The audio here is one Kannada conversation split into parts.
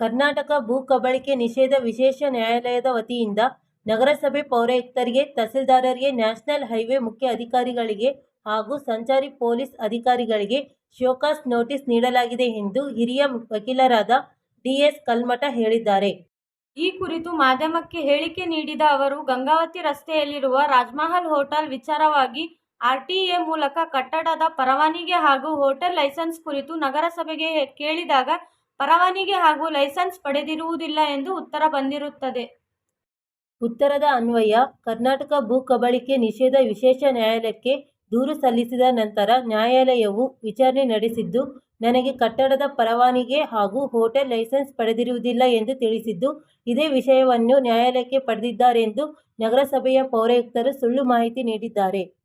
ಕರ್ನಾಟಕ ಭೂ ಕಬಳಿಕೆ ನಿಷೇಧ ವಿಶೇಷ ನ್ಯಾಯಾಲಯದ ವತಿಯಿಂದ ನಗರಸಭೆ ಪೌರಾಯುಕ್ತರಿಗೆ, ತಹಸೀಲ್ದಾರರಿಗೆ, ನ್ಯಾಷನಲ್ ಹೈವೇ ಮುಖ್ಯ ಅಧಿಕಾರಿಗಳಿಗೆ ಹಾಗೂ ಸಂಚಾರಿ ಪೊಲೀಸ್ ಅಧಿಕಾರಿಗಳಿಗೆ ಶೋಕಾಸ್ ನೋಟಿಸ್ ನೀಡಲಾಗಿದೆ ಎಂದು ಹಿರಿಯ ವಕೀಲರಾದ ಡಿಎಸ್ ಕಲ್ಮಠ ಹೇಳಿದ್ದಾರೆ. ಈ ಕುರಿತು ಮಾಧ್ಯಮಕ್ಕೆ ಹೇಳಿಕೆ ನೀಡಿದ ಅವರು, ಗಂಗಾವತಿ ರಸ್ತೆಯಲ್ಲಿರುವ ರಾಜ್ಮಹಲ್ ಹೋಟೆಲ್ ವಿಚಾರವಾಗಿ ಆರ್ಟಿಎ ಮೂಲಕ ಕಟ್ಟಡದ ಪರವಾನಿಗೆ ಹಾಗೂ ಹೋಟೆಲ್ ಲೈಸೆನ್ಸ್ ಕುರಿತು ನಗರಸಭೆಗೆ ಕೇಳಿದಾಗ ಪರವಾನಗಿ ಹಾಗೂ ಲೈಸೆನ್ಸ್ ಪಡೆದಿರುವುದಿಲ್ಲ ಎಂದು ಉತ್ತರ ಬಂದಿರುತ್ತದೆ. ಉತ್ತರದ ಅನ್ವಯ, ಕರ್ನಾಟಕ ಭೂ ಕಬಳಿಕೆ ನಿಷೇಧ ವಿಶೇಷ ನ್ಯಾಯಾಲಯಕ್ಕೆ ದೂರು ಸಲ್ಲಿಸಿದ ನಂತರ ನ್ಯಾಯಾಲಯವು ವಿಚಾರಣೆ ನಡೆಸಿದ್ದು, ನನಗೆ ಕಟ್ಟಡದ ಪರವಾನಿಗೆ ಹಾಗೂ ಹೋಟೆಲ್ ಲೈಸೆನ್ಸ್ ಪಡೆದಿರುವುದಿಲ್ಲ ಎಂದು ತಿಳಿಸಿದ್ದು, ಇದೇ ವಿಷಯವನ್ನು ನ್ಯಾಯಾಲಯಕ್ಕೆ ಪಡೆದಿದ್ದಾರೆಂದು ನಗರಸಭೆಯ ಪೌರಾಯುಕ್ತರು ಸುಳ್ಳು ಮಾಹಿತಿ ನೀಡಿದ್ದಾರೆ.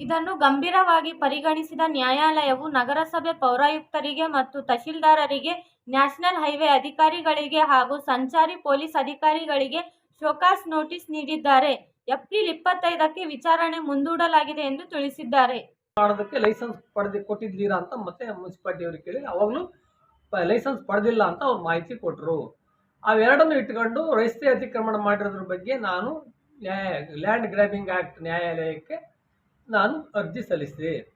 ಇದನ್ನು ಗಂಭೀರವಾಗಿ ಪರಿಗಣಿಸಿದ ನ್ಯಾಯಾಲಯವು ನಗರಸಭೆ ಪೌರಾಯುಕ್ತರಿಗೆ ಮತ್ತು ತಹಶೀಲ್ದಾರರಿಗೆ, ನ್ಯಾಷನಲ್ ಹೈವೇ ಅಧಿಕಾರಿಗಳಿಗೆ ಹಾಗೂ ಸಂಚಾರಿ ಪೊಲೀಸ್ ಅಧಿಕಾರಿಗಳಿಗೆ ಶೋಕಾಸ್ ನೋಟಿಸ್ ನೀಡಿದ್ದಾರೆ. ಏಪ್ರಿಲ್ ಇಪ್ಪತ್ತೈದಕ್ಕೆ ವಿಚಾರಣೆ ಮುಂದೂಡಲಾಗಿದೆ ಎಂದು ತಿಳಿಸಿದ್ದಾರೆ. ಮಾಡೋದಕ್ಕೆ ಲೈಸೆನ್ಸ್ ಪಡೆದು ಕೊಟ್ಟಿದ್ದೀರಾ ಅಂತ ಮತ್ತೆ ಮುನ್ಸಿಪಾಲ್ಟಿ ಅವ್ರಿಗೆ ಕೇಳಿ ಅವಾಗಲೂ ಲೈಸೆನ್ಸ್ ಪಡೆದಿಲ್ಲ ಅಂತ ಅವ್ರು ಮಾಹಿತಿ ಕೊಟ್ಟರು ಅವೆರಡನ್ನು ಇಟ್ಕೊಂಡು ರಸ್ತೆ ಅತಿಕ್ರಮಣ ಮಾಡಿರೋದ್ರ ಬಗ್ಗೆ ನಾನು ಲ್ಯಾಂಡ್ ಗ್ರ್ಯಾಬಿಂಗ್ ಆ್ಯಕ್ಟ್ ನ್ಯಾಯಾಲಯಕ್ಕೆ ನಾನು ಅರ್ಜಿ ಸಲ್ಲಿಸಿದೆ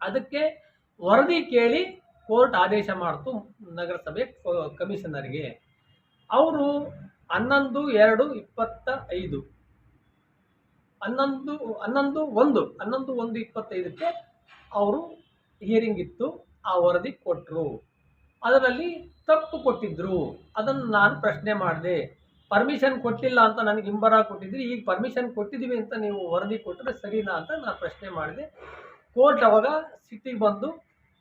ಅದಕ್ಕೆ ವರದಿ ಕೇಳಿ ಕೋರ್ಟ್ ಆದೇಶ ಮಾಡಿತು ನಗರಸಭೆ ಕಮಿಷನರ್ಗೆ. ಅವರು ಹನ್ನೊಂದು, ಎರಡು ಇಪ್ಪತ್ತ ಐದು ಹನ್ನೊಂದು ಹನ್ನೊಂದು, ಒಂದು ಹನ್ನೊಂದು, ಒಂದು, ಇಪ್ಪತ್ತೈದಕ್ಕೆ ಅವರು ಹಿಯರಿಂಗ್ ಇತ್ತು, ಆ ವರದಿ ಕೊಟ್ಟರು ಅದರಲ್ಲಿ ತಪ್ಪು ಕೊಟ್ಟಿದ್ದರು ಅದನ್ನು ನಾನು ಪ್ರಶ್ನೆ ಮಾಡಿದೆ. ಪರ್ಮಿಷನ್ ಕೊಟ್ಟಿಲ್ಲ ಅಂತ ನನಗೆ ಹಿಂಬರ ಕೊಟ್ಟಿದ್ರಿ ಈಗ ಪರ್ಮಿಷನ್ ಕೊಟ್ಟಿದ್ದೀವಿ ಅಂತ ನೀವು ವರದಿ ಕೊಟ್ಟರೆ ಸರಿನಾ ಅಂತ ನಾನು ಪ್ರಶ್ನೆ ಮಾಡಿದೆ. ಕೋರ್ಟ್ ಅವಾಗ ಸಿಟ್ಟಿಗೆ ಬಂದು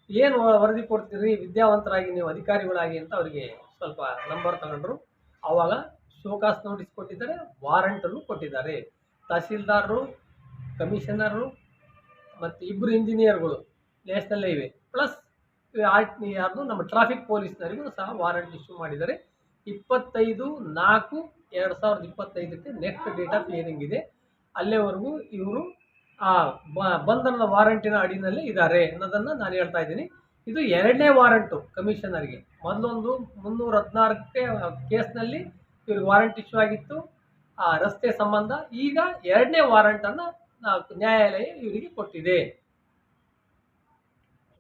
ಏನು ವರದಿ ಕೊಡ್ತೀರಿ, ವಿದ್ಯಾವಂತರಾಗಿ ನೀವು ಅಧಿಕಾರಿಗಳಾಗಿ ಅಂತ ಅವರಿಗೆ ಸ್ವಲ್ಪ ನಂಬರ್ ತಗೊಂಡ್ರು. ಆವಾಗ ಶೋಕಾಸ್ ನೋಟಿಸ್ ಕೊಟ್ಟಿದ್ದಾರೆ ವಾರಂಟನ್ನು ಕೊಟ್ಟಿದ್ದಾರೆ. ತಹಸೀಲ್ದಾರರು ಕಮಿಷನರು ಮತ್ತು ಇಬ್ಬರು ಇಂಜಿನಿಯರ್ಗಳು ನ್ಯಾಷನಲ್ ಹೈವೇ ಪ್ಲಸ್ ಆರ್ಟ್ ಯಾರ್ದು, ನಮ್ಮ ಟ್ರಾಫಿಕ್ ಪೊಲೀಸ್ನವರಿಗೂ ಸಹ ವಾರಂಟ್ ಇಶ್ಯೂ ಮಾಡಿದ್ದಾರೆ. ಇಪ್ಪತ್ತೈದು, ನಾಲ್ಕು, ಎರಡು ಸಾವಿರದ ಇಪ್ಪತ್ತೈದಕ್ಕೆ ನೆಕ್ಸ್ಟ್ ಡೇಟ್ ಆಫ್ ಕ್ಲಿಯರಿಂಗ್ ಇದೆ. ಅಲ್ಲಿವರೆಗೂ ಇವರು, ಆ ಬಂಧನದ ವಾರಂಟಿನ ಅಡಿನಲ್ಲಿ ಇದ್ದಾರೆ ಅನ್ನೋದನ್ನು ನಾನು ಹೇಳ್ತಾ ಇದ್ದೀನಿ. ಇದು ಎರಡನೇ ವಾರಂಟು ಕಮಿಷನರ್ಗೆ ಮೊದಲೊಂದು ಮುನ್ನೂರ ಹದಿನಾರಕ್ಕೆ ಕೇಸ್ನಲ್ಲಿ ಇವ್ರಿಗೆ ವಾರಂಟ್ ಇಶ್ಯೂ ಆಗಿತ್ತು. ಆ, ರಸ್ತೆ ಸಂಬಂಧ ಈಗ ಎರಡನೇ ವಾರಂಟನ್ನು ನ್ಯಾಯಾಲಯ ಇವರಿಗೆ ಕೊಟ್ಟಿದೆ.